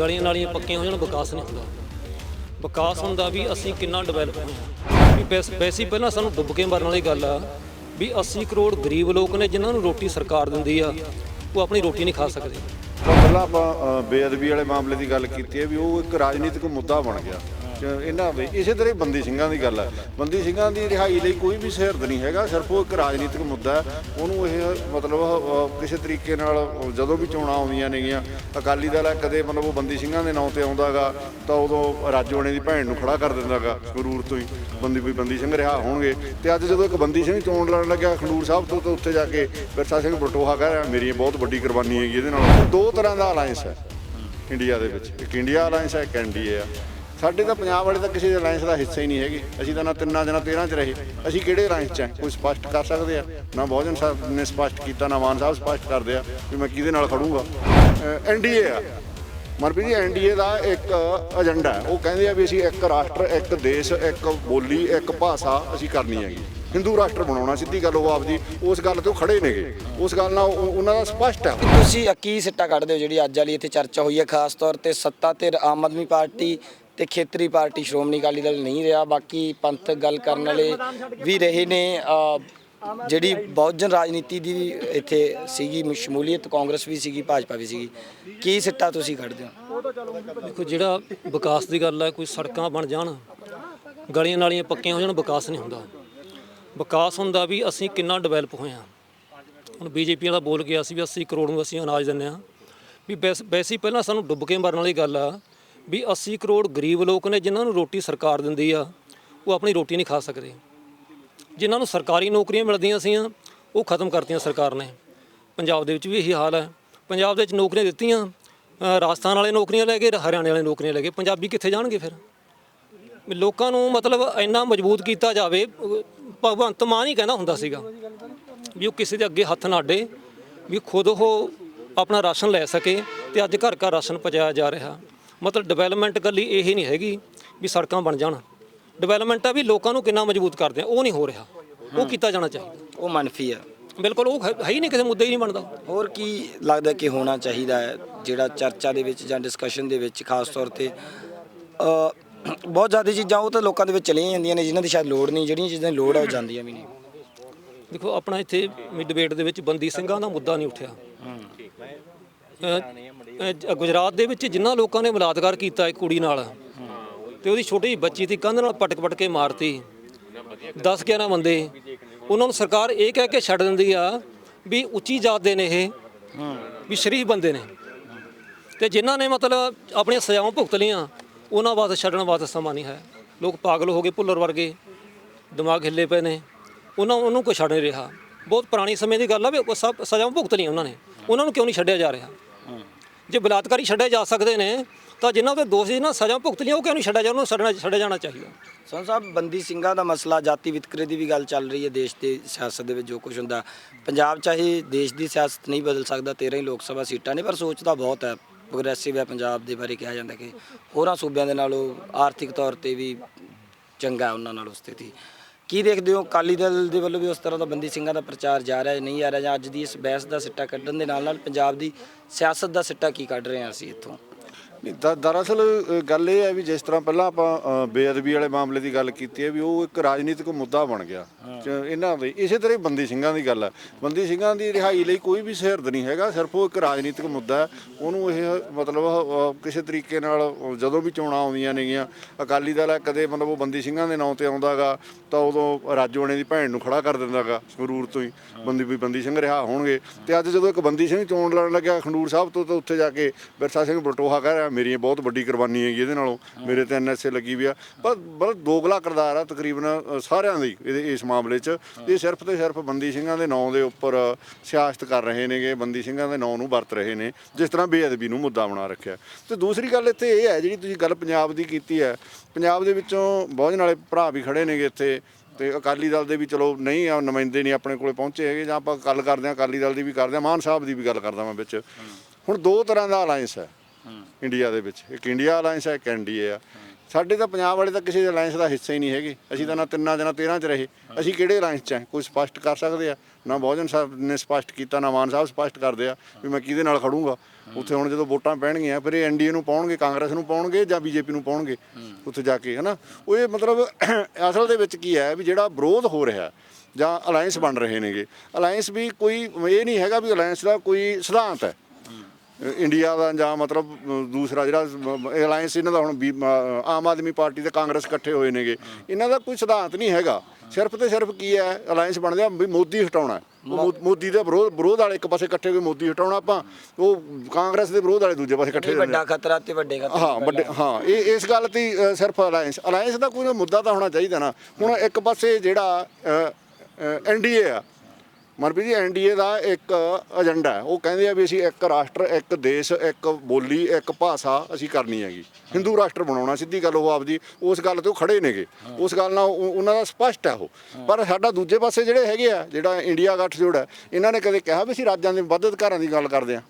ਗਲੀਆਂ ਨਾਲੀਆਂ ਪੱਕੀਆਂ ਹੋ ਜਾਣ ਵਿਕਾਸ ਨਹੀਂ ਹੁੰਦਾ। ਵਿਕਾਸ ਹੁੰਦਾ ਵੀ ਅਸੀਂ ਕਿੰਨਾ ਡਿਵੈਲਪ ਹੋਏ ਹਾਂ। ਵੀ ਵੈਸ- ਵੈਸੇ ਪਹਿਲਾਂ ਸਾਨੂੰ ਡੁੱਬ ਕੇ ਮਰਨ ਵਾਲੀ ਗੱਲ ਆ, ਵੀ 80 ਕਰੋੜ ਗਰੀਬ ਲੋਕ ਨੇ ਜਿਨ੍ਹਾਂ ਨੂੰ ਰੋਟੀ ਸਰਕਾਰ ਦਿੰਦੀ ਆ, ਉਹ ਆਪਣੀ ਰੋਟੀ ਨਹੀਂ ਖਾ ਸਕਦੇ। ਪਹਿਲਾਂ ਆਪਾਂ ਬੇਅਦਬੀ ਵਾਲੇ ਮਾਮਲੇ ਦੀ ਗੱਲ ਕੀਤੀ ਹੈ ਵੀ ਉਹ ਇੱਕ ਰਾਜਨੀਤਿਕ ਮੁੱਦਾ ਬਣ ਗਿਆ। ਚ- ਇਹਨਾਂ ਵੀ, ਇਸੇ ਤਰ੍ਹਾਂ ਹੀ ਬੰਦੀ ਸਿੰਘਾਂ ਦੀ ਗੱਲ ਹੈ ਬੰਦੀ ਸਿੰਘਾਂ ਦੀ ਰਿਹਾਈ ਲਈ ਕੋਈ ਵੀ ਸਿਰਦ ਨਹੀਂ ਹੈਗਾ, ਸਿਰਫ ਉਹ ਇੱਕ ਰਾਜਨੀਤਿਕ ਮੁੱਦਾ ਹੈ। ਉਹਨੂੰ ਇਹ ਮਤਲਬ ਕਿਸੇ ਤਰੀਕੇ ਨਾਲ ਜਦੋਂ ਵੀ ਚੋਣਾਂ ਆਉਂਦੀਆਂ ਨੇਗੀਆਂ, ਅਕਾਲੀ ਦਲ ਹੈ ਕਦੇ ਮਤਲਬ ਉਹ ਬੰਦੀ ਸਿੰਘਾਂ ਦੇ ਨਾਂ ਤੇ ਆਉਂਦਾਗਾ, ਤਾਂ ਉਦੋਂ ਰਾਜੋਣੇ ਦੀ ਭੈਣ ਨੂੰ ਖੜਾ ਕਰ ਦਿੰਦਾਗਾ, ਸੰਗਰੂਰ ਤੋਂ ਹੀ, ਬੰਦੀ ਕੋਈ ਬੰਦੀ ਸਿੰਘ ਰਿਹਾ ਹੋਣਗੇ। ਤੇ ਅੱਜ ਜਦੋਂ ਇੱਕ ਬੰਦੀ ਸਿੰਘ ਚੋਣ ਲੜਨ ਲੱਗਿਆ ਖੰਡੂਰ ਸਾਹਿਬ ਤੋਂ, ਤਾਂ ਉੱਥੇ ਜਾ ਕੇ ਵਿਰਸਾ ਸਿੰਘ ਬਟੋਹਾ ਕਹਿ ਰਿਹਾ, ਮੇਰੀ ਇਹ ਬਹੁਤ ਵੱਡੀ ਕੁਰਬਾਨੀ ਹੈਗੀ, ਇਹਦੇ ਨਾਲ ਦੋ ਤਰ੍ਹਾਂ ਦਾ ਅਲਾਈਅੰਸ ਹੈ। ਇੰਡੀਆ ਦੇ ਵਿੱਚ, ਇੱਕ ਇੰਡੀਆ ਅਲਾਈਅੰਸ ਹੈ, ਇੱਕ ਐਨਡੀਏ ਆ। ਸਾਡੇ ਤਾਂ ਪੰਜਾਬ ਵਾਲੇ ਤਾਂ ਕਿਸੇ ਦੇ ਅਲਾਈਅੰਸ ਦਾ ਹਿੱਸਾ ਹੀ ਨਹੀਂ ਹੈਗੇ। ਅਸੀਂ ਤਾਂ ਨਾ ਤਿੰਨਾਂ ਜਨਾ 13 ਚ ਰਹੇ। ਅਸੀਂ ਕਿਹੜੇ ਅਲਾਈਅੰਸ ਚ ਹੈ ਕੋਈ ਸਪਸ਼ਟ ਕਰ ਸਕਦੇ ਆ? ਨਾ ਬਹੁਜਨ ਸਾਹਿਬ ਨੇ ਸਪਸ਼ਟ ਕੀਤਾ, ਨਾ ਮਾਨ ਸਾਹਿਬ ਸਪਸ਼ਟ ਕਰਦੇ ਆ ਵੀ ਮੈਂ ਕਿਹਦੇ ਨਾਲ ਖੜੂੰਗਾ। ਐਨਡੀਏ ਆ। ਮਨਪ੍ਰੀਤ ਜੀ ਐਨਡੀਏ ਦਾ ਇੱਕ ਏਜੰਡਾ ਉਹ ਕਹਿੰਦੇ ਆ ਵੀ ਅਸੀਂ ਇੱਕ ਰਾਸ਼ਟਰ, ਇੱਕ ਦੇਸ਼, ਇੱਕ ਬੋਲੀ, ਇੱਕ ਭਾਸ਼ਾ ਅਸੀਂ ਕਰਨੀ ਹੈਗੀ। ਹਿੰਦੂ ਰਾਸ਼ਟਰ ਬਣਾਉਣਾ, ਸਿੱਧੀ ਗੱਲ ਉਹ ਆਪਦੀ। ਉਸ ਗੱਲ ਤੇ ਉਹ ਖੜੇ ਨੇਗੇ। ਉਸ ਗੱਲ ਨਾਲ ਉਹਨਾਂ ਦਾ ਸਪਸ਼ਟ ਹੈ। ਤੁਸੀਂ ਕੀ ਸਿੱਟਾ ਕੱਢਦੇ ਹੋ ਜਿਹੜੀ ਅੱਜ ਵਾਲੀ ਇੱਥੇ ਚਰਚਾ ਹੋਈ ਹੈ? ਖਾਸ ਤੌਰ ਤੇ ਸੱਤਾ ਤੇ ਆਮ ਆਦਮੀ ਪਾਰਟੀ ਤੇ ਖੇਤਰੀ ਪਾਰਟੀ ਸ਼੍ਰੋਮਣੀ ਅਕਾਲੀ ਦਲ ਨਹੀਂ ਰਿਹਾ, ਬਾਕੀ ਪੰਥਕ ਗੱਲ ਕਰਨ ਵਾਲੇ ਵੀ ਰਹੇ ਨੇ। ਜਿਹੜੀ ਬਹੁਜਨ ਰਾਜਨੀਤੀ ਦੀ ਵੀ ਇੱਥੇ ਸੀਗੀ ਸ਼ਮੂਲੀਅਤ, ਕਾਂਗਰਸ ਵੀ ਸੀਗੀ, ਭਾਜਪਾ ਵੀ ਸੀਗੀ, ਕੀ ਸਿੱਟਾ ਤੁਸੀਂ ਕੱਢਦੇ ਹੋ? ਦੇਖੋ, ਜਿਹੜਾ ਵਿਕਾਸ ਦੀ ਗੱਲ ਹੈ, ਕੋਈ ਸੜਕਾਂ ਬਣ ਜਾਣ, ਗਲੀਆਂ ਨਾਲੀਆਂ ਪੱਕੀਆਂ ਹੋ ਜਾਣ, ਵਿਕਾਸ ਨਹੀਂ ਹੁੰਦਾ। ਵਿਕਾਸ ਹੁੰਦਾ ਵੀ ਅਸੀਂ ਕਿੰਨਾ ਡਿਵੈਲਪ ਹੋਏ ਹਾਂ। ਹੁਣ ਬੀਜੇਪੀ ਵਾਲਾ ਬੋਲ ਗਿਆ ਸੀ ਵੀ 80 ਕਰੋੜ ਨੂੰ ਅਸੀਂ ਅਨਾਜ ਦਿੰਦੇ ਹਾਂ। ਵੀ ਵੈਸ- ਵੈਸੇ ਪਹਿਲਾਂ ਸਾਨੂੰ ਡੁੱਬ ਕੇ ਮਰਨ ਵਾਲੀ ਗੱਲ ਆ ਵੀ 80 ਕਰੋੜ ਗਰੀਬ ਲੋਕ ਨੇ ਜਿਨ੍ਹਾਂ ਨੂੰ ਰੋਟੀ ਸਰਕਾਰ ਦਿੰਦੀ ਆ, ਉਹ ਆਪਣੀ ਰੋਟੀ ਨਹੀਂ ਖਾ ਸਕਦੇ। ਜਿਨ੍ਹਾਂ ਨੂੰ ਸਰਕਾਰੀ ਨੌਕਰੀਆਂ ਮਿਲਦੀਆਂ ਸੀਆਂ, ਉਹ ਖਤਮ ਕਰਤੀਆਂ ਸਰਕਾਰ ਨੇ। ਪੰਜਾਬ ਦੇ ਵਿੱਚ ਵੀ ਇਹੀ ਹਾਲ ਹੈ। ਪੰਜਾਬ ਦੇ ਵਿੱਚ ਨੌਕਰੀਆਂ ਦਿੱਤੀਆਂ ਰਾਜਸਥਾਨ ਵਾਲੇ ਨੌਕਰੀਆਂ ਲੈ ਗਏ, ਹਰਿਆਣੇ ਵਾਲੇ ਨੌਕਰੀਆਂ ਲੈ ਗਏ। ਪੰਜਾਬੀ ਕਿੱਥੇ ਜਾਣਗੇ ਫਿਰ? ਲੋਕਾਂ ਨੂੰ ਮਤਲਬ ਇੰਨਾ ਮਜ਼ਬੂਤ ਕੀਤਾ ਜਾਵੇ, ਭਗਵੰਤ ਮਾਨ ਹੀ ਕਹਿੰਦਾ ਹੁੰਦਾ ਸੀਗਾ ਵੀ ਉਹ ਕਿਸੇ ਦੇ ਅੱਗੇ ਹੱਥ ਨਾ ਅੱਡੇ, ਵੀ ਖੁਦ ਉਹ ਆਪਣਾ ਰਾਸ਼ਨ ਲੈ ਸਕੇ ਤੇ ਅੱਜ ਘਰ ਘਰ ਰਾਸ਼ਨ ਪਹੁੰਚਾਇਆ ਜਾ ਰਿਹਾ। ਮਤਲਬ ਡਿਵੈਲਪਮੈਂਟ ਕੱਲੀ ਇਹ ਨਹੀਂ ਹੈਗੀ ਵੀ ਸੜਕਾਂ ਬਣ ਜਾਣ। ਡਿਵੈਲਪਮੈਂਟ ਆ ਵੀ ਲੋਕਾਂ ਨੂੰ ਕਿੰਨਾ ਮਜ਼ਬੂਤ ਕਰਦੇ ਆ ਉਹ ਨਹੀਂ ਹੋ ਰਿਹਾ। ਉਹ ਕੀਤਾ ਜਾਣਾ ਚਾਹੀਦਾ। ਉਹ ਮਨਫੀ ਆ। ਬਿਲਕੁਲ ਉਹ ਹੈ ਹੈ ਹੀ ਨਹੀਂ ਕਿਸੇ ਮੁੱਦੇ ਹੀ ਨਹੀਂ ਬਣਦਾ। ਹੋਰ ਕੀ ਲੱਗਦਾ ਕਿ ਹੋਣਾ ਚਾਹੀਦਾ ਹੈ ਜਿਹੜਾ ਚਰਚਾ ਦੇ ਵਿੱਚ ਜਾਂ ਡਿਸਕਸ਼ਨ ਦੇ ਵਿੱਚ ਖਾਸ ਤੌਰ ਤੇ ਅ, ਬਹੁਤ ਜ਼ਿਆਦਾ ਚੀਜ਼ਾਂ ਉਹ ਤਾਂ ਲੋਕਾਂ ਦੇ ਵਿੱਚ ਚਲੀਆਂ ਜਾਂਦੀਆਂ ਨੇ ਜਿਨ੍ਹਾਂ ਦੀ ਸ਼ਾਇਦ ਲੋੜ ਨਹੀਂ ਜਿਹੜੀਆਂ ਚੀਜ਼ਾਂ ਦੀ ਲੋੜ ਆ ਉਹ ਜਾਂਦੀਆਂ ਵੀ ਨਹੀਂ। ਦੇਖੋ ਆਪਣਾ ਇੱਥੇ ਡਿਬੇਟ ਦੇ ਵਿੱਚ ਬੰਦੀ ਸਿੰਘਾਂ ਦਾ ਮੁੱਦਾ ਨਹੀਂ ਉੱਠਿਆ। ਅ, ਗੁਜਰਾਤ ਦੇ ਵਿੱਚ ਜਿਨ੍ਹਾਂ ਲੋਕਾਂ ਨੇ ਬਲਾਤਕਾਰ ਕੀਤਾ ਇੱਕ ਕੁੜੀ ਨਾਲ ਤੇ ਉਹਦੀ ਛੋਟੀ ਜਿਹੀ ਬੱਚੀ ਸੀ ਕੰਧ ਨਾਲ ਪਟਕ ਪਟਕ ਕੇ ਮਾਰਤੀ। 10 11 ਬੰਦੇ। ਉਹਨਾਂ ਨੂੰ ਸਰਕਾਰ ਇਹ ਕਹਿ ਕੇ ਛੱਡ ਦਿੰਦੀ ਆ ਵੀ ਉੱਚੀ ਜਾਤ ਦੇ ਨੇ ਇਹ ਵੀ ਸ਼ਰੀਫ ਬੰਦੇ ਨੇ। ਤੇ ਜਿਨ੍ਹਾਂ ਨੇ ਮਤਲਬ ਆਪਣੀਆਂ ਸਜ਼ਾਵਾਂ ਭੁਗਤ ਲਈਆਂ ਉਹਨਾਂ ਵਾਸਤੇ ਛੱਡਣ ਵਾਸਤੇ ਸਮਾਂ ਨਹੀਂ ਹੈ। ਲੋਕ ਪਾਗਲ ਹੋ ਗਏ ਭੁੱਲਰ ਵਰਗੇ ਦਿਮਾਗ ਹਿੱਲੇ ਪਏ ਨੇ। ਉਹਨਾਂ ਉਹਨੂੰ ਕੋਈ ਛੱਡ ਨਹੀਂ ਰਿਹਾ। ਬਹੁਤ ਪੁਰਾਣੀ ਸਮੇਂ ਦੀ ਗੱਲ ਆ ਵੀ ਉਹ ਸਭ ਸਜ਼ਾਵਾਂ ਭੁਗਤ ਲਈਆਂ ਉਹਨਾਂ ਨੇ। ਉਹਨਾਂ ਨੂੰ ਕਿਉਂ ਨਹੀਂ ਛੱਡਿਆ ਜਾ ਰਿਹਾ? ਜੇ ਬਲਾਤਕਾਰੀ ਛੱਡੇ ਜਾ ਸਕਦੇ ਨੇ, ਤਾਂ ਜਿਨ੍ਹਾਂ ਦੇ ਦੋਸ਼ ਨਾ, ਸਜ਼ਾ ਭੁਗਤ ਲਈ ਉਹ ਕਿਉਂ ਨਹੀਂ ਛੱਡਿਆ ਜਾ ਉਹਨੂੰ ਨੂੰ ਛੱਡਣਾ ਛੱਡਿਆ ਜਾਣਾ ਚਾਹੀਦਾ? ਸੋਨ ਸਾਹਿਬ, ਬੰਦੀ ਸਿੰਘਾਂ ਦਾ ਮਸਲਾ, ਜਾਤੀ ਵਿਤਕਰੇ ਦੀ ਵੀ ਗੱਲ ਚੱਲ ਰਹੀ ਹੈ ਦੇਸ਼ ਦੇ ਸਿਆਸਤ ਦੇ ਵਿੱਚ, ਜੋ ਕੁਝ ਹੁੰਦਾ। ਪੰਜਾਬ ਚਾਹੇ ਦੇਸ਼ ਦੀ ਸਿਆਸਤ ਨਹੀਂ ਬਦਲ ਸਕਦਾ 13 ਹੀ ਲੋਕ ਸਭਾ ਸੀਟਾਂ ਨੇ, ਪਰ ਸੋਚ ਤਾਂ ਬਹੁਤ ਹੈ। ਪ੍ਰੋਗਰੈਸਿਵ ਹੈ ਪੰਜਾਬ ਦੇ ਬਾਰੇ ਕਿਹਾ ਜਾਂਦਾ ਕਿ ਹੋਰਾਂ ਸੂਬਿਆਂ ਦੇ ਨਾਲੋਂ ਆਰਥਿਕ ਤੌਰ ਤੇ ਵੀ ਚੰਗਾ ਉਹਨਾਂ ਨਾਲੋਂ ਸਥਿਤੀ। ਕੀ ਦੇਖਦੇ ਹੋ? ਅਕਾਲੀ ਦਲ ਦੇ ਵੱਲੋਂ ਵੀ ਉਸ ਤਰ੍ਹਾਂ ਦਾ ਬੰਦੀ ਸਿੰਘਾਂ ਦਾ ਪ੍ਰਚਾਰ ਜਾ ਰਿਹਾ ਹੈ ਨਹੀਂ ਆ ਰਿਹਾ ਜਾਂ ਅੱਜ ਦੀ ਇਸ ਬਹਿਸ ਦਾ ਸਿੱਟਾ ਕੱਢਣ ਦੇ ਨਾਲ ਨਾਲ ਪੰਜਾਬ ਦੀ ਸਿਆਸਤ ਦਾ ਸਿੱਟਾ ਕੀ ਕੱਢ ਰਹੇ ਹਾਂ ਅਸੀਂ ਇੱਥੋਂ? ਨਹੀਂ, ਦ- ਦਰਅਸਲ ਅ, ਗੱਲ ਇਹ ਹੈ ਵੀ ਜਿਸ ਤਰ੍ਹਾਂ ਪਹਿਲਾਂ ਆਪਾਂ ਅ, ਬੇਅਦਬੀ ਵਾਲੇ ਮਾਮਲੇ ਦੀ ਗੱਲ ਕੀਤੀ ਹੈ ਵੀ ਉਹ ਇੱਕ ਰਾਜਨੀਤਿਕ ਮੁੱਦਾ ਬਣ ਗਿਆ। ਚ- ਇਹਨਾਂ ਦੇ ਇਸੇ ਤਰ੍ਹਾਂ ਹੀ ਬੰਦੀ ਸਿੰਘਾਂ ਦੀ ਗੱਲ ਹੈ। ਬੰਦੀ ਸਿੰਘਾਂ ਦੀ ਰਿਹਾਈ ਲਈ ਕੋਈ ਵੀ ਸਿਰਦ ਨਹੀਂ ਹੈਗਾ ਸਿਰਫ ਉਹ ਇੱਕ ਰਾਜਨੀਤਿਕ ਮੁੱਦਾ ਹੈ। ਉਹਨੂੰ ਇਹ ਮਤਲਬ ਕਿਸੇ ਤਰੀਕੇ ਨਾਲ ਜਦੋਂ ਵੀ ਚੋਣਾਂ ਆਉਂਦੀਆਂ ਨੇਗੀਆਂ, ਅਕਾਲੀ ਦਲ ਹੈ ਕਦੇ ਮਤਲਬ ਉਹ ਬੰਦੀ ਸਿੰਘਾਂ ਦੇ ਨਾਂ ਤੇ ਆਉਂਦਾਗਾ, ਤਾਂ ਉਦੋਂ ਰਾਜੋਣੇ ਦੀ ਭੈਣ ਨੂੰ ਖੜਾ ਕਰ ਦਿੰਦਾਗਾ, ਸੰਗਰੂਰ ਤੋਂ ਹੀ, ਬੰਦੀ ਵੀ ਬੰਦੀ ਸਿੰਘ ਰਿਹਾ ਹੋਣਗੇ। ਤੇ ਅੱਜ ਜਦੋਂ ਇੱਕ ਬੰਦੀ ਸਿੰਘ ਚੋਣ ਲੜਨ ਲੱਗਿਆ ਖੰਡੂਰ ਸਾਹਿਬ ਤੋਂ, ਤਾਂ ਉੱਥੇ ਜਾ ਕੇ ਵਿਰਸਾ ਸਿੰਘ ਬਟੋਹਾ ਕਹਿ ਰਿਹਾ ਮੇਰੀ ਬਹੁਤ ਵੱਡੀ ਕੁਰਬਾਨੀ ਹੈਗੀ ਇਹਦੇ ਨਾਲੋਂ, ਮੇਰੇ ਤੇ ਐਨਐਸਏ ਲੱਗੀ ਵੀ ਆ। ਪਰ ਬੜਾ ਦੋਗਲਾ ਕਰਦਾਰ ਆ ਤਕਰੀਬਨ ਸਾਰਿਆਂ ਦੀ ਇਹਦੇ, ਇਸ ਮਾਮਲੇ 'ਚ। ਇਹ ਸਿਰਫ ਤੇ ਸਿਰਫ ਬੰਦੀ ਸਿੰਘਾਂ ਦੇ ਨਾਂ ਦੇ ਉੱਪਰ ਸਿਆਸਤ ਕਰ ਰਹੇ ਨੇਗੇ, ਬੰਦੀ ਸਿੰਘਾਂ ਦੇ ਨਾਂ ਨੂੰ ਵਰਤ ਰਹੇ ਨੇ, ਜਿਸ ਤਰ੍ਹਾਂ ਬੇਅਦਬੀ ਨੂੰ ਮੁੱਦਾ ਬਣਾ ਰੱਖਿਆ। ਤੇ ਦੂਸਰੀ ਗੱਲ ਇੱਥੇ ਇਹ ਹੈ ਜਿਹੜੀ ਤੁਸੀਂ ਗੱਲ ਪੰਜਾਬ ਦੀ ਕੀਤੀ ਹੈ ਪੰਜਾਬ ਦੇ ਵਿੱਚੋਂ ਬਹੁਤ ਨਾਲੇ ਭਰਾ ਵੀ ਖੜੇ ਨੇਗੇ ਇੱਥੇ ਤੇ ਅਕਾਲੀ ਦਲ ਦੇ ਵੀ ਚਲੋ ਨਹੀਂ ਆ ਨੁਮਾਇੰਦੇ ਨਹੀਂ ਆਪਣੇ ਕੋਲੇ ਪਹੁੰਚੇ ਹੈਗੇ ਜਾਂ ਆਪਾਂ ਗੱਲ ਕਰਦੇ ਹਾਂ ਅਕਾਲੀ ਦਲ ਦੀ ਵੀ ਕਰਦੇ ਹਾਂ ਮਾਨ ਸਾਹਿਬ ਦੀ ਵੀ ਗੱਲ ਕਰਦਾ ਮੈਂ ਵਿੱਚ। ਹੁਣ ਦੋ ਤਰ੍ਹਾਂ ਦਾ ਅਲਾਈਅੰਸ ਹੈ ਇੰਡੀਆ ਦੇ ਵਿੱਚ ਇੱਕ ਇੰਡੀਆ ਅਲਾਈਅੰਸ ਹੈ ਇੱਕ ਐਨਡੀਏ ਆ। ਸਾਡੇ ਤਾਂ ਪੰਜਾਬ ਵਾਲੇ ਤਾਂ ਕਿਸੇ ਅਲਾਈਅੰਸ ਦਾ ਹਿੱਸਾ ਹੀ ਨਹੀਂ ਹੈਗੇ। ਅਸੀਂ ਤਾਂ ਨਾ ਤਿੰਨਾਂ ਜਨਾ 13 ਚ ਰਹੇ। ਅਸੀਂ ਕਿਹੜੇ ਅਲਾਈਅੰਸ ਚ ਹੈ ਕੋਈ ਸਪਸ਼ਟ ਕਰ ਸਕਦੇ ਆ? ਨਾ ਬਹੁਜਨ ਸਾਹਿਬ ਨੇ ਸਪਸ਼ਟ ਕੀਤਾ ਨਾ ਮਾਨ ਸਾਹਿਬ ਸਪਸ਼ਟ ਕਰਦੇ ਆ ਵੀ ਮੈਂ ਕਿਹਦੇ ਨਾਲ ਖੜੂੰਗਾ। ਉੱਥੇ ਹੁਣ ਜਦੋਂ ਵੋਟਾਂ ਪੈਣਗੀਆਂ ਫਿਰ ਇਹ ਐਨਡੀਏ ਨੂੰ ਪਾਉਣਗੇ ਕਾਂਗਰਸ ਨੂੰ ਪਾਉਣਗੇ ਜਾਂ ਬੀਜੇਪੀ ਨੂੰ ਪਾਉਣਗੇ ਉੱਥੇ ਜਾ ਕੇ ਹਨਾ? ਉਹ ਇਹ ਮਤਲਬ ਅਸਲ ਦੇ ਵਿੱਚ ਕੀ ਹੈ ਵੀ ਜਿਹੜਾ ਵਿਰੋਧ ਹੋ ਰਿਹਾ ਜਾਂ ਅਲਾਈਅੰਸ ਬਣ ਰਹੇ ਨੇਗੇ। ਅਲਾਈਅੰਸ ਵੀ ਕੋਈ ਇਹ ਨਹੀਂ ਹੈਗਾ ਵੀ ਅਲਾਈਅੰਸ ਦਾ ਕੋਈ ਸਿਧਾਂਤ ਹੈ। ਇੰਡੀਆ ਦਾ ਜਾਂ ਮਤਲਬ ਦੂਸਰਾ ਜਿਹੜਾ ਅਲਾਈਅੰਸ ਇਹਨਾਂ ਦਾ ਹੁਣ ਆਮ ਆਦਮੀ ਪਾਰਟੀ ਤੇ ਕਾਂਗਰਸ ਇਕੱਠੇ ਹੋਏ ਨੇਗੇ। ਇਹਨਾਂ ਦਾ ਕੋਈ ਸਿਧਾਂਤ ਨਹੀਂ ਹੈਗਾ। ਸਿਰਫ ਤੇ ਸਿਰਫ ਕੀ ਹੈ ਅਲਾਈਅੰਸ ਬਣਦੇ ਆ ਵੀ ਮੋਦੀ ਹਟਾਉਣਾ ਮੋਦੀ ਦੇ ਵਿਰੋਧ ਵਿਰੋਧ ਵਾਲੇ ਇੱਕ ਪਾਸੇ ਇਕੱਠੇ ਹੋ ਕੇ ਮੋਦੀ ਹਟਾਉਣਾ ਆਪਾਂ ਉਹ ਕਾਂਗਰਸ ਦੇ ਵਿਰੋਧ ਵਾਲੇ ਦੂਜੇ ਪਾਸੇ ਇਕੱਠੇ। ਵੱਡਾ ਖਤਰਾ ਤੇ ਵੱਡੇ ਖਤਰੇ ਹਾਂ ਵੱਡੇ ਹਾਂ ਇਹ ਇਸ ਗੱਲ ਤੇ ਸਿਰਫ ਅਲਾਈਅੰਸ ਅਲਾਈਅੰਸ ਦਾ ਕੋਈ ਮੁੱਦਾ ਤਾਂ ਹੋਣਾ ਚਾਹੀਦਾ ਨਾ। ਹੁਣ ਇੱਕ ਪਾਸੇ ਜਿਹੜਾ ਐਨਡੀਏ ਆ ਮਨਪ੍ਰੀਤ ਜੀ, ਐਨਡੀਏ ਦਾ ਇੱਕ ਏਜੰਡਾ ਹੈ। ਉਹ ਕਹਿੰਦੇ ਆ ਵੀ ਅਸੀਂ ਇੱਕ ਰਾਸ਼ਟਰ, ਇੱਕ ਦੇਸ਼, ਇੱਕ ਬੋਲੀ, ਇੱਕ ਭਾਸ਼ਾ ਅਸੀਂ ਕਰਨੀ ਹੈਗੀ। ਹਿੰਦੂ ਰਾਸ਼ਟਰ ਬਣਾਉਣਾ, ਸਿੱਧੀ ਗੱਲ ਉਹ ਆਪਦੀ, ਉਸ ਗੱਲ ਤੇ ਉਹ ਖੜੇ ਨੇਗੇ। ਉਸ ਗੱਲ ਨਾਲ ਉਹ- ਉਹਨਾਂ ਦਾ ਸਪਸ਼ਟ ਹੈ ਉਹ। ਪਰ ਸਾਡਾ ਦੂਜੇ ਪਾਸੇ ਜਿਹੜੇ ਹੈਗੇ ਆ, ਜਿਹੜਾ ਇੰਡੀਆ ਗੱਠਜੋੜ ਹੈ, ਇਹਨਾਂ ਨੇ ਕਦੇ ਕਿਹਾ ਵੀ ਅਸੀਂ ਰਾਜਾਂ ਦੇ ਵੱਧ ਅਧਿਕਾਰਾਂ ਦੀ ਗੱਲ ਕਰਦੇ ਆ?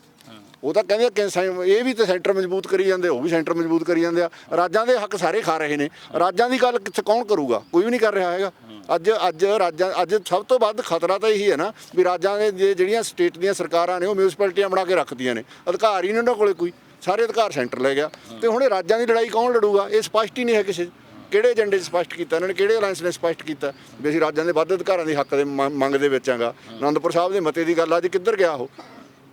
ਉਹ ਤਾਂ ਕਹਿੰਦੇ ਆ ਕਿ ਸੈਂ- ਇਹ ਵੀ ਤਾਂ ਸੈਂਟਰ ਮਜ਼ਬੂਤ ਕਰੀ ਜਾਂਦੇ ਉਹ ਵੀ ਸੈਂਟਰ ਮਜ਼ਬੂਤ ਕਰੀ ਜਾਂਦੇ ਆ। ਰਾਜਾਂ ਦੇ ਹੱਕ ਸਾਰੇ ਖਾ ਰਹੇ ਨੇ। ਰਾਜਾਂ ਦੀ ਗੱਲ ਕਿੱਥੇ, ਕੌਣ ਕਰੂਗਾ? ਕੋਈ ਵੀ ਨਹੀਂ ਕਰ ਰਿਹਾ ਹੈਗਾ। ਅੱਜ ਅੱਜ ਰਾਜਾਂ ਅੱਜ ਸਭ ਤੋਂ ਵੱਧ ਖਤਰਾ ਤਾਂ ਇਹੀ ਹੈ ਨਾ ਵੀ ਰਾਜਾਂ ਦੇ ਜਿਹੜੀਆਂ ਸਟੇਟ ਦੀਆਂ ਸਰਕਾਰਾਂ ਨੇ ਉਹ ਮਿਊਨਿਸਪੈਲਿਟੀਆਂ ਬਣਾ ਕੇ ਰੱਖਦੀਆਂ ਨੇ, ਅਧਿਕਾਰ ਹੀ ਨਹੀਂ ਉਹਨਾਂ ਕੋਲੇ ਕੋਈ, ਸਾਰੇ ਅਧਿਕਾਰ ਸੈਂਟਰ ਲੈ ਗਿਆ। ਤੇ ਹੁਣ ਰਾਜਾਂ ਦੀ ਲੜਾਈ ਕੌਣ ਲੜੂਗਾ? ਇਹ ਸਪਸ਼ਟ ਹੀ ਨਹੀਂ ਹੈ ਕਿਸੇ ਕਿਹੜੇ ਏਜੰਡੇ 'ਚ ਸਪਸ਼ਟ ਕੀਤਾ ਇਹਨਾਂ ਨੇ, ਕਿਹੜੇ ਅਲਾਈਅੰਸ ਨੇ ਸਪਸ਼ਟ ਕੀਤਾ ਵੀ ਅਸੀਂ ਰਾਜਾਂ ਦੇ ਵੱਧ ਅਧਿਕਾਰਾਂ ਦੇ ਹੱਕ ਦੇ ਮੰਗ ਦੇ ਵਿੱਚ ਆਂਗਾ ਆਨੰਦਪੁਰ ਸਾਹਿਬ ਦੇ ਮਤੇ ਦੀ ਗੱਲ ਅੱਜ ਕਿੱਧਰ ਗਿਆ ਉਹ?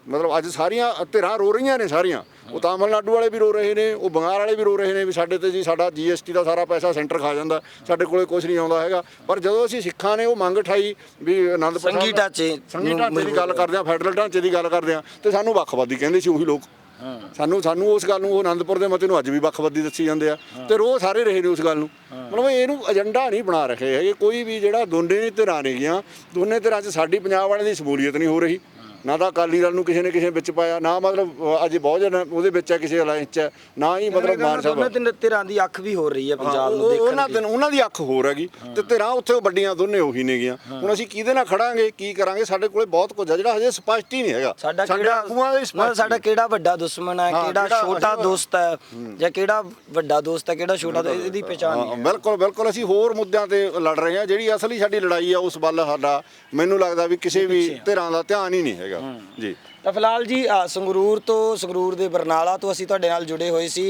ਮਤਲਬ ਅੱਜ ਸਾਰੀਆਂ ਧਿਰਾਂ ਰੋ ਰਹੀਆਂ ਨੇ ਸਾਰੀਆਂ। ਉਹ ਤਾਮਿਲਨਾਡੂ ਵਾਲੇ ਵੀ ਰੋ ਰਹੇ ਨੇ ਉਹ ਬੰਗਾਲ ਵਾਲੇ ਵੀ ਰੋ ਰਹੇ ਨੇ ਵੀ ਸਾਡੇ ਤੇ ਜੀ ਸਾਡਾ ਜੀਐਸਟੀ ਦਾ ਸਾਰਾ ਪੈਸਾ ਸੈਂਟਰ ਖਾ ਜਾਂਦਾ ਸਾਡੇ ਕੋਲੇ ਕੁਝ ਨਹੀਂ ਆਉਂਦਾ ਹੈਗਾ। ਪਰ ਜਦੋਂ ਅਸੀਂ ਸਿੱਖਾਂ ਨੇ ਉਹ ਮੰਗ ਉਠਾਈ ਵੀ ਆਨੰਦਪੁਰ ਸੰਘੀ ਸਾਹਿਬ ਦਾ- ਢਾਂਚੇ ਨੂੰ ਢਾਂਚੇ ਦੀ ਗੱਲ ਕਰਦੇ ਆ ਫੈਡਰਲ ਢਾਂਚੇ ਦੀ ਗੱਲ ਕਰਦੇ ਆ ਤੇ ਸਾਨੂੰ ਵੱਖਵਾਦੀ ਕਹਿੰਦੇ ਸੀ ਉਹੀ ਲੋਕ। ਸਾਨੂੰ ਸਾਨੂੰ ਉਸ ਗੱਲ ਨੂੰ ਉਹ ਆਨੰਦਪੁਰ ਦੇ ਮਤੇ ਨੂੰ ਅੱਜ ਵੀ ਵੱਖਵਾਦੀ ਦੱਸੀ ਜਾਂਦੇ ਆ ਤੇ ਰੋ ਸਾਰੇ ਰਹੇ ਨੇ ਉਸ ਗੱਲ ਨੂੰ। ਮਤਲਬ ਇਹਨੂੰ ਏਜੰਡਾ ਨਹੀਂ ਬਣਾ ਰੱਖੇ ਹੈਗੇ ਕੋਈ ਵੀ ਜਿਹੜਾ ਦੋਨੇ ਧਿਰਾਂ ਨੇਗੀਆਂ ਦੋਨੇ ਧਿਰਾਂ 'ਚ ਸਾਡੀ ਪੰਜਾਬ ਵਾਲਿਆਂ ਦੀ ਸ਼ਮੂਲੀਅਤ ਨਹੀਂ ਹੋ ਰਹੀ। ਨਾ ਤਾਂ ਅਕਾਲੀ ਦਲ ਨੂੰ ਕਿਸੇ ਨੇ ਕਿਸੇ ਵਿੱਚ ਪਾਇਆ ਨਾ ਮਤਲਬ ਅੱਜ ਬਹੁਜਨ ਉਹਦੇ ਵਿੱਚ ਹੈ ਕਿਸੇ ਅਲਾਈਅੰਸ 'ਚ ਹੈ, ਨਾ ਹੀ ਮਤਲਬ ਮਾਨ ਸਾਹਿਬ ਦੋਨੇ ਤਿੰਨ ਧਿਰਾਂ ਦੀ ਅੱਖ ਵੀ ਹੋ ਰਹੀ ਹੈ ਪੰਜਾਬ ਨੂੰ ਉਹ- ਦੇਖਣ ਉਹਨਾਂ ਦੀ। ਦਿਨ ਉਹਨਾਂ ਦੀ ਅੱਖ ਹੋਰ ਹੈਗੀ ਤੇ ਧਿਰਾਂ ਉੱਥੇ ਉਹ ਵੱਡੀਆਂ ਦੋਨੇ ਉਹੀ ਨੇਗੀਆਂ। ਹੁਣ ਅਸੀਂ ਕਿਹਦੇ ਨਾਲ ਖੜਾਂਗੇ ਕੀ ਕਰਾਂਗੇ ਸਾਡੇ ਕੋਲੇ ਬਹੁਤ ਕੁਝ ਆ ਜਿਹੜਾ ਹਜੇ ਸਪਸ਼ਟ ਹੀ ਨਹੀਂ ਹੈਗਾ। ਸਾਡਾ ਕਿਹੜਾ ਆਗੂਆਂ ਦੇ ਮਤਲਬ ਸਾਡਾ ਕਿਹੜਾ ਵੱਡਾ ਦੁਸ਼ਮਣ ਹੈ ਹਾਂ, ਕਿਹੜਾ ਕਿਹੜਾ ਛੋਟਾ ਦੋਸਤ ਹੈ ਜਾਂ ਕਿਹੜਾ ਵੱਡਾ ਦੋਸਤ ਹੈ ਕਿਹੜਾ ਛੋਟਾ ਦੋਸਤ ਇਹਦੀ ਪਛਾਣ ਨਹੀਂ ਹਾਂ, ਹੈ। ਬਿਲਕੁਲ ਬਿਲਕੁਲ ਅਸੀਂ ਹੋਰ ਮੁੱਦਿਆਂ ਤੇ ਲੜ ਰਹੇ ਹਾਂ ਜਿਹੜੀ ਅਸਲੀ ਸਾਡੀ ਲੜਾਈ ਆ ਉਸ ਵੱਲ ਸਾਡਾ ਮੈਨੂੰ ਲੱਗਦਾ ਵੀ ਕਿਸੇ ਵੀ ਧਿਰਾਂ ਦਾ ਧਿਆਨ ਹੀ ਨਹੀਂ ਹੈਗਾ। ਜੀ। ਤਾਂ ਫਿਲਹਾਲ ਜੀ ਅ, ਸੰਗਰੂਰ ਤੋਂ ਸੰਗਰੂਰ ਦੇ ਬਰਨਾਲਾ ਤੋਂ ਅਸੀਂ ਤੁਹਾਡੇ ਨਾਲ ਜੁੜੇ ਹੋਏ ਸੀ।